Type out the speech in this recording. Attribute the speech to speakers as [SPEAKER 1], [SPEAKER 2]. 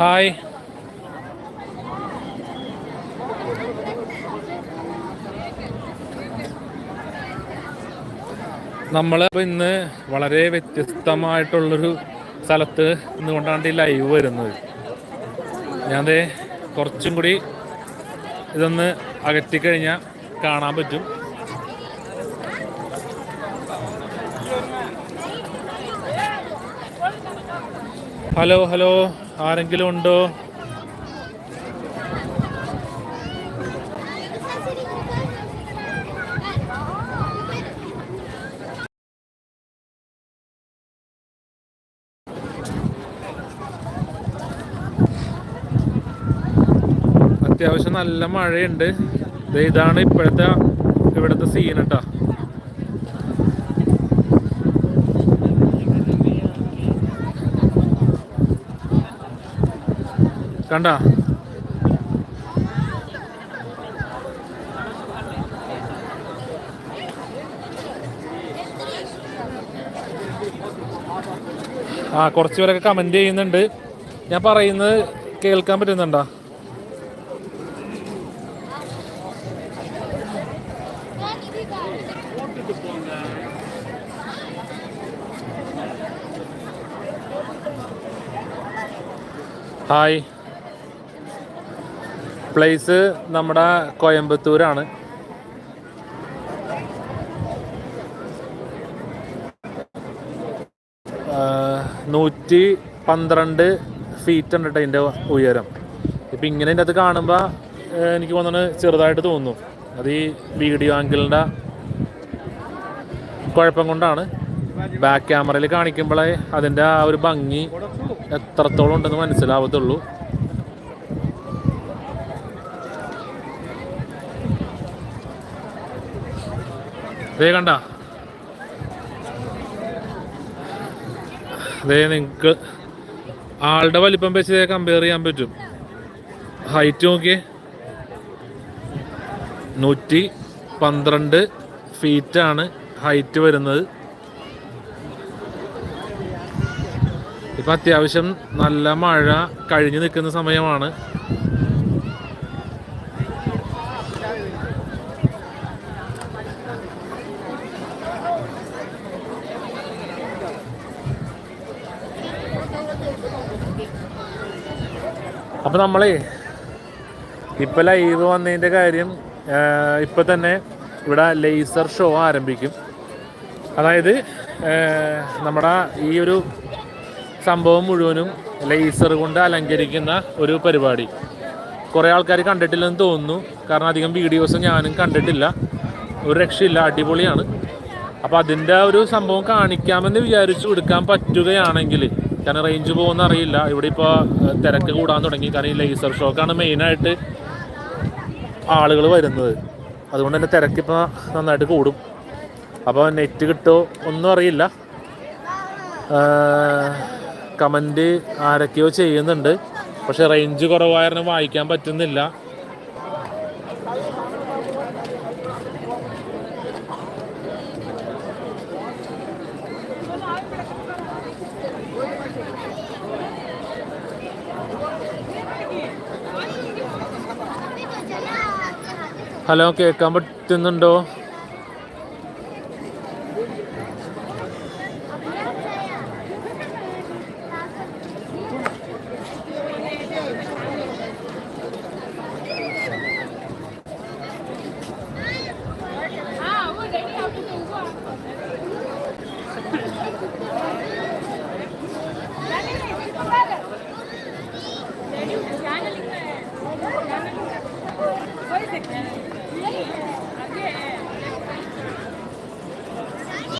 [SPEAKER 1] Hi. നമ്മൾ ഇന്ന് വളരെ വ്യത്യസ്തമായിട്ടുള്ളൊരു സ്ഥലത്ത് നിന്നുകൊണ്ടാണ് ഈ ലൈവ് വരുന്നത്. ഞാൻ കുറച്ചും കൂടി ഇതൊന്ന് അകറ്റിക്കഴിഞ്ഞാൽ കാണാൻ പറ്റും. Hello hello. ആരെങ്കിലും ഉണ്ടോ? അത്യാവശ്യം നല്ല മഴയുണ്ട്. ഇതാണ് ഇപ്പോഴത്തെ ഇവിടുത്തെ സീൻ കേട്ടോ കണ്ട? ആ കുറച്ച് പേരൊക്കെ കമന്റ് ചെയ്യുന്നുണ്ട്. ഞാൻ പറയുന്നത് കേൾക്കാൻ പറ്റുന്നുണ്ടോ? ഹായ് പ്ലേസ് നമ്മുടെ കോയമ്പത്തൂരാണ്. നൂറ്റി പന്ത്രണ്ട് ഫീറ്റ് ഉണ്ട് കേട്ടോ ഇതിന്റെ ഉയരം. ഇപ്പം ഇങ്ങനെ ഇതിന്റെ അത് കാണുമ്പോൾ എനിക്ക് തോന്നുന്നു ചെറുതായിട്ട് തോന്നുന്നു. അത് ഈ വീഡിയോ ആംഗിളിന്റെ കുഴപ്പം കൊണ്ടാണ്. ബാക്ക് ക്യാമറയിൽ കാണിക്കുമ്പോഴേ അതിന്റെ ആ ഒരു ഭംഗി എത്രത്തോളം ഉണ്ടെന്ന് മനസ്സിലാവത്തുള്ളൂ. ദേ കണ്ട? ദേ നിങ്ങൾക്ക് ആളുടെ വലിപ്പം വെച്ച് കമ്പയർ ചെയ്യാൻ പറ്റും. ഹൈറ്റ് നോക്കിയേ. നൂറ്റി പന്ത്രണ്ട് ഫീറ്റാണ് ഹൈറ്റ് വരുന്നത്. ഇപ്പം അത്യാവശ്യം നല്ല മഴ കഴിഞ്ഞു നിൽക്കുന്ന സമയമാണ്. അപ്പം നമ്മളേ ഇപ്പം ലൈവ് വന്നതിന്റെ കാര്യം ഇപ്പം തന്നെ ഇവിടെ ലേസർ ഷോ ആരംഭിക്കും. അതായത് നമ്മുടെ ഈ ഒരു സംഭവം മുഴുവനും ലേസർ കൊണ്ട് അലങ്കരിക്കുന്ന ഒരു പരിപാടി. കുറേ ആൾക്കാർ കണ്ടിട്ടില്ലെന്ന് തോന്നുന്നു. കാരണം അധികം വീഡിയോസ് ഞാനും കണ്ടിട്ടില്ല. ഒരു രക്ഷയില്ല അടിപൊളിയാണ്. അപ്പോൾ അതിന്റെ ഒരു സംഭവം കാണിക്കാമെന്ന് വിചാരിച്ചു കൊടുക്കാൻ പറ്റുകയാണെങ്കിൽ കാരണം റേഞ്ച് പോകുമെന്ന് അറിയില്ല. ഇവിടെ ഇപ്പോൾ തിരക്ക് കൂടാൻ തുടങ്ങി. കാരണം ഈ ലേസർ ഷോക്കാണ് മെയിനായിട്ട് ആളുകൾ വരുന്നത്. അതുകൊണ്ട് തന്നെ തിരക്കിപ്പോൾ നന്നായിട്ട് കൂടും. അപ്പോൾ നെറ്റ് കിട്ടുമോ ഒന്നും അറിയില്ല. കമന്റ് ആരൊക്കെയോ ചെയ്യുന്നുണ്ട്. പക്ഷെ റേഞ്ച് കുറവായിരുന്നു വായിക്കാൻ പറ്റുന്നില്ല. ഹലോ കേൾക്കാൻ പറ്റുന്നുണ്ടോ Thank you.